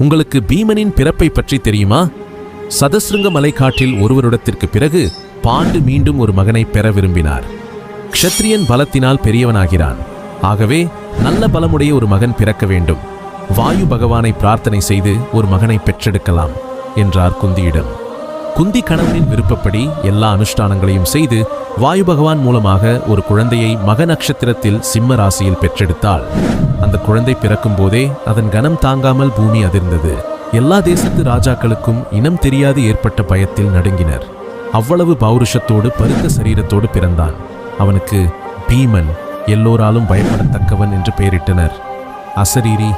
உங்களுக்கு பீமனின் பிறப்பை பற்றி தெரியுமா? சதசிருங்க மலைக்காட்டில் ஒரு வருடத்திற்கு பிறகு பாண்டு மீண்டும் ஒரு மகனை பெற விரும்பினார். க்ஷத்ரியன் பலத்தினால் பெரியவனாகிறான். ஆகவே நல்ல பலமுடைய ஒரு மகன் பிறக்க வேண்டும். வாயு பகவானை பிரார்த்தனை செய்து ஒரு மகனை பெற்றெடுக்கலாம் என்றார் குந்தியிடம். குந்தி கணவனின் விருப்பப்படி எல்லா அனுஷ்டானங்களையும் செய்து வாயு பகவான் மூலமாக ஒரு குழந்தையை மக நட்சத்திரத்தில் சிம்ம ராசியில் பெற்றெடுத்தாள். அந்த குழந்தை பிறக்கும் போதே அதன் கனம் தாங்காமல் பூமி அதிர்ந்தது. எல்லா தேசத்து ராஜாக்களுக்கும் இனம் தெரியாது ஏற்பட்ட பயத்தில் நடுங்கினர். அவ்வளவு பௌருஷத்தோடு பருத்த சரீரத்தோடு பிறந்தான். அவனுக்கு பீமன் எல்லோராலும் பயப்படத்தக்கவன் என்று பெயரிட்டனர். அசரீரி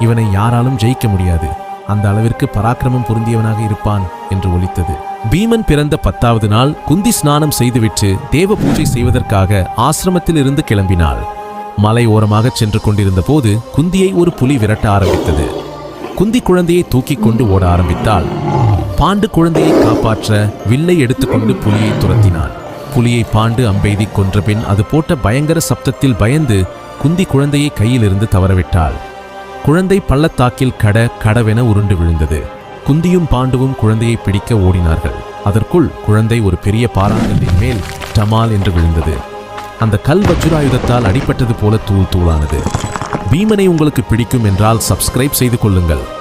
இவனை யாராலும் ஜெயிக்க முடியாது. அந்த அளவிற்கு பராக்கிரமம் பொருந்தியவனாக இருப்பான் என்று ஒலித்தது. பீமன் பிறந்த பத்தாவது நாள் குந்தி ஸ்நானம் செய்துவிட்டு தேவ பூஜை செய்வதற்காக ஆசிரமத்திலிருந்து கிளம்பினாள். மலை ஓரமாகச் சென்று கொண்டிருந்த போது குந்தியை ஒரு புலி விரட்ட ஆரம்பித்தது. குந்தி குழந்தையை தூக்கிக் கொண்டு ஓட ஆரம்பித்தாள். பாண்டு குழந்தையை காப்பாற்ற வில்லை எடுத்துக்கொண்டு புலியை துரத்தினான். புலியை பாண்டு அம்பெய்தி கொன்றபின் அது போட்ட பயங்கர சப்தத்தில் பயந்து குந்தி குழந்தையை கையிலிருந்து தவறவிட்டாள். குழந்தை பள்ளத்தாக்கில் கட கடவென உருண்டு விழுந்தது. குந்தியும் பாண்டுவும் குழந்தையை பிடிக்க ஓடினார்கள். அதற்குள் குழந்தை ஒரு பெரிய பாறாங்கல்லின் மேல் டமால் என்று விழுந்தது. அந்த கல் வஜ்ராயுதத்தால் அடிபட்டது போல தூள் தூளானது. பீமனை உங்களுக்கு பிடிக்கும் என்றால் சப்ஸ்கிரைப் செய்து கொள்ளுங்கள்.